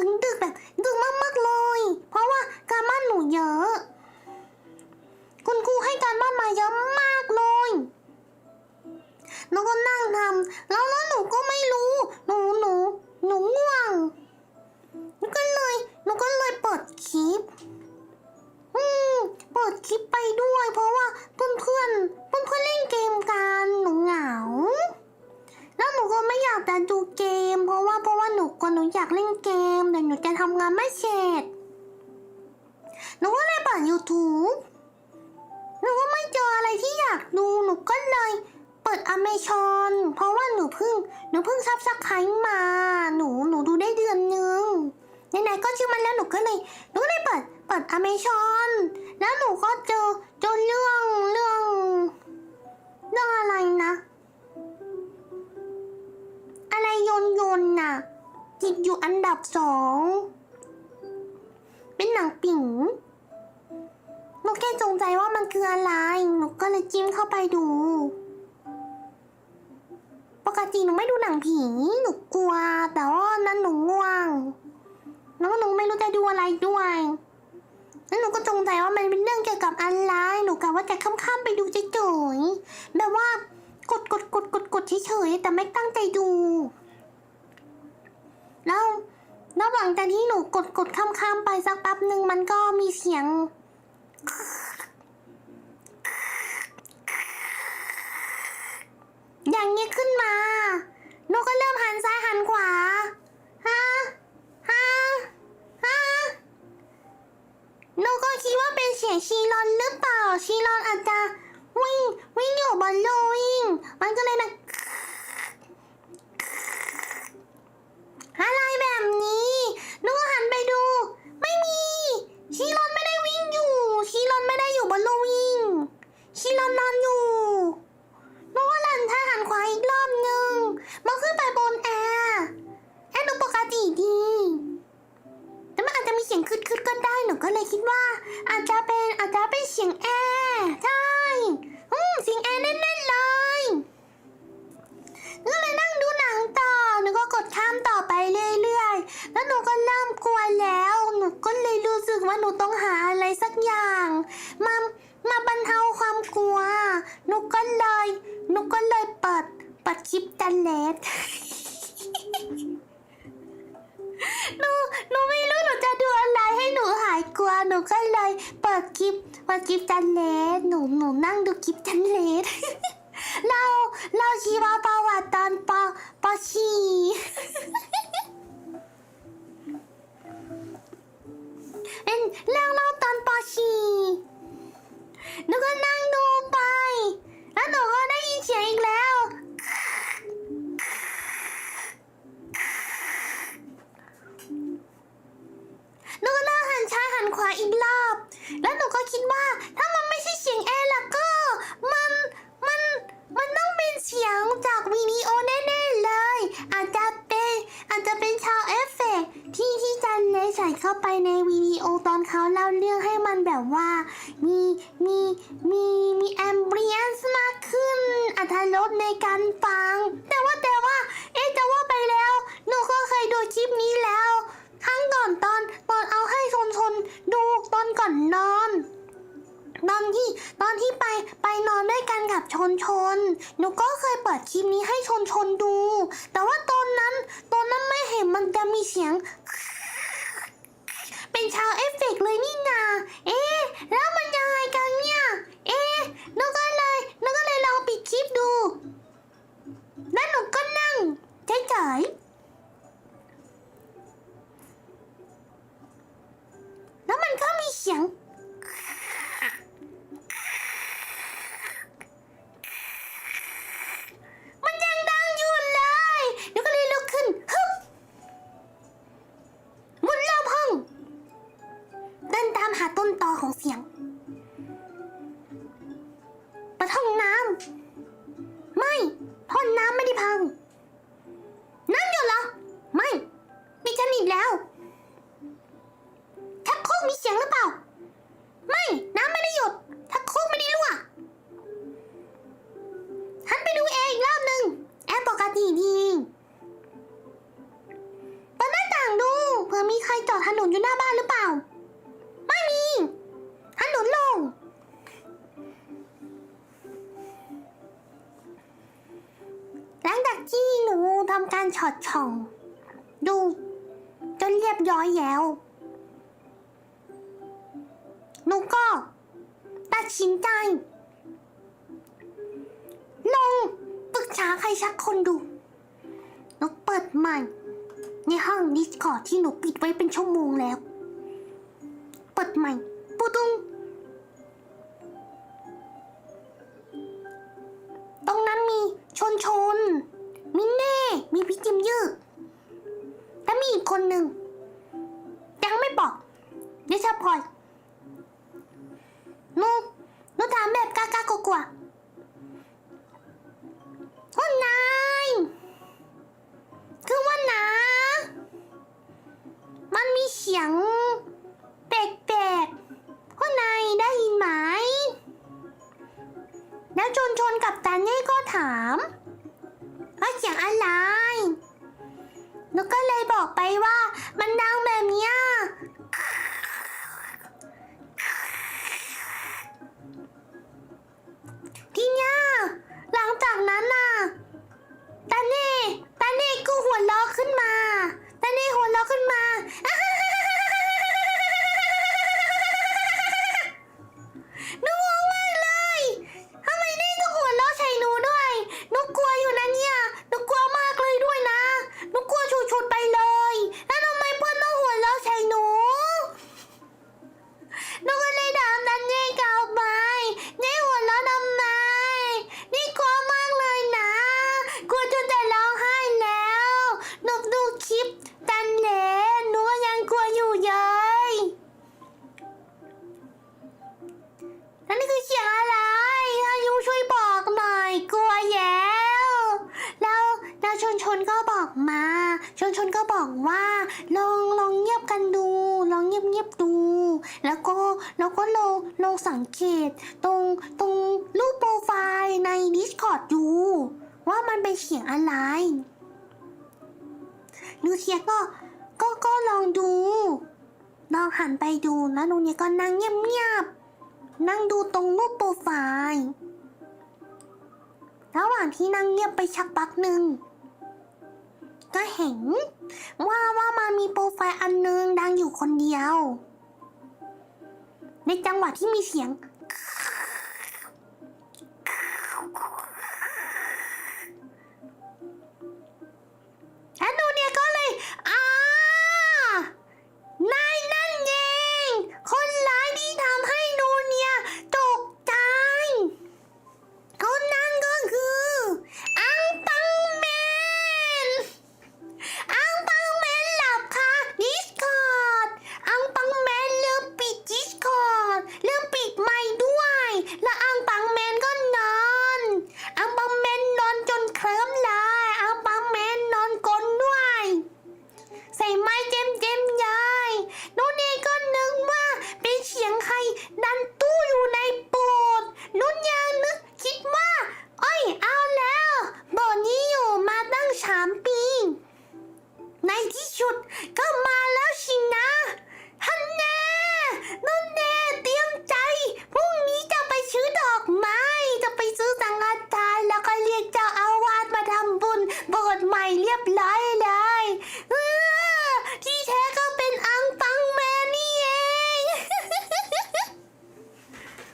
ถึงดึกแบบดึกมากๆเลย เพราะว่าการบ้านหนูเยอะ คุณครูให้การบ้านมาเยอะมากเลยหนูก็นั่งทำแล้วแล้วหนูก็ไม่รู้ หนูหนูหนูง่วงหนูก็เลยหนูก็เลยเปิดคลิป อืมเปิดคลิปไปด้วย เพราะว่าเพื่อนเพื่อนเพื่อนเพื่อนเล่นเกมกันหนูเหงา ไม่อยากจะดูเกม เพราะว่าเพราะว่าหนูก็หนูอยากเล่นเกมแต่หนูจะทำงานไม่เสร็จหนูก็เลยเปิด YouTube หนูก็ไม่เจออะไรที่อยากดูหนูก็เลยเปิดอเมซอนเพราะว่าหนูเพิ่งหนูเพิ่งซับสไครต์มาหนูหนูดูได้เดือนนึงไหนๆก็ชื่อมันแล้วหนูก็เลยหนูก็เลยเปิดเปิดอเมซอนแล้วหนูก็เจอเจอเรื่องเรื่อง อยู่อันดับสอง เป็นหนังปิ๋งหนูแค่สงใจว่ามันคืออะไร หนูก็เลยจิ้มเข้าไปดู ปกติหนูไม่ดูหนังผี หนูกลัว แต่ว่านั้นหนูง่วง แล้วหนูไม่รู้จะดูอะไรด้วยแล้วหนูก็จงใจว่ามันเป็นเรื่องเกี่ยวกับอะไร หนูกะว่าจะข้ามๆไปดูเฉยๆแบบว่ากดกดกดกดกดเฉยๆแต่ไม่ตั้งใจดู แล้วหลังจากที่หนูกดกดข้ามๆไปสักแป๊บหนึ่งมันก็มีเสียง อย่างนี้ขึ้นมาหนูก็เริ่มหันซ้ายหันขวาฮะฮะฮะหนูก็คิดว่าเป็นเสียงชีรอนหรือเปล่าชีรอนอาจจะวิ่งวิ่งอยู่บนโลวิ่งมันก็เลยนะ นูก็เลยเปิดเปิดคลิปจันเลสหนูหนูไม่รู้หนูจะดูอะไรให้หนูหายกลัวหนูก็เลยเปิดคลิปเปิดคลิปจันเลสหนูหนูนั่งดูคลิปจันเลสเราเราชีวประวัติตอน หันซ้านขวาอีกรอบ แล้วหนูก็คิดว่าถ้ามันไม่ใช่เสียงแอร์ล่ะก็ มันมันมันต้องเป็นเสียงจากวิดีโอแน่ๆเลย อาจจะเป็นอาจจะเป็นชาวเอฟเฟกที่ที่จันเลใส่เข้าไปในวิดีโอตอนเขาเล่าเรื่องให้มันแบบว่า มีมีมีมีแอมเบียนซ์มากขึ้นอัธรสในการฟัง แต่ว่าแต่ว่า เอ๊ะจะว่าไปแล้ว หนูก็เคยดูคลิปนี้แล้ว ครั้งก่อนตอนตอนเอาให้ชนชนดูตอนก่อนนอนตอนที่ตอนที่ไปไปนอนด้วยกันกับชนชนหนูก็เคยเปิดคลิปนี้ให้ชนชนดู แต่ว่าตอนนั้นตอนนั้นไม่เห็นมันจะมีเสียง เป็นชาวเอฟเฟกต์เลยนี่นา เอ๊ะแล้วมันยังไงกัน มีใครจอดถนนอยู่หน้าบ้านหรือเปล่า ไม่มี ถนนลง หลังจากที่หนูทำการฉอดช่อง ดูจนเรียบร้อยแล้วหนูก็ตัดสินใจลองปรึกษาใครสักคนดูหนูเปิดใหม่ ในห้องดิสคอร์ดที่หนูปิดไว้เป็นชั่วโมงแล้ว เปิดใหม่ปูตุ้งตรงนั้นมีชนชน มินเน่ มีพี่จิมยืดและมีอีกคนหนึ่ง เสียงอะไรหนูก็เลยบอกไปว่า มันดังแบบเนี้ยทีเนี้ยหลังจากนั้นน่ะตาเน่ตาเน่ ก็บอกว่าลองลองเงียบกันดู ลองเงียบเงียบดู แล้วก็แล้วก็ลองลองสังเกต ตรงตรงรูปโปรไฟล์ใน Discord ดู ว่ามันเป็นเสียงอะไรนูเซียก็ก็ก็ลองดู ลองหันไปดูแล้วนูเนี่ยก็นั่งเงียบๆนั่งดูตรงรูปโปรไฟล์ ระหว่างที่นั่งเงียบไปชักพักหนึ่ง ก็เห็น ว่าว่ามันมีโปรไฟล์อันนึงดังอยู่คนเดียว ในจังหวะที่มีเสียง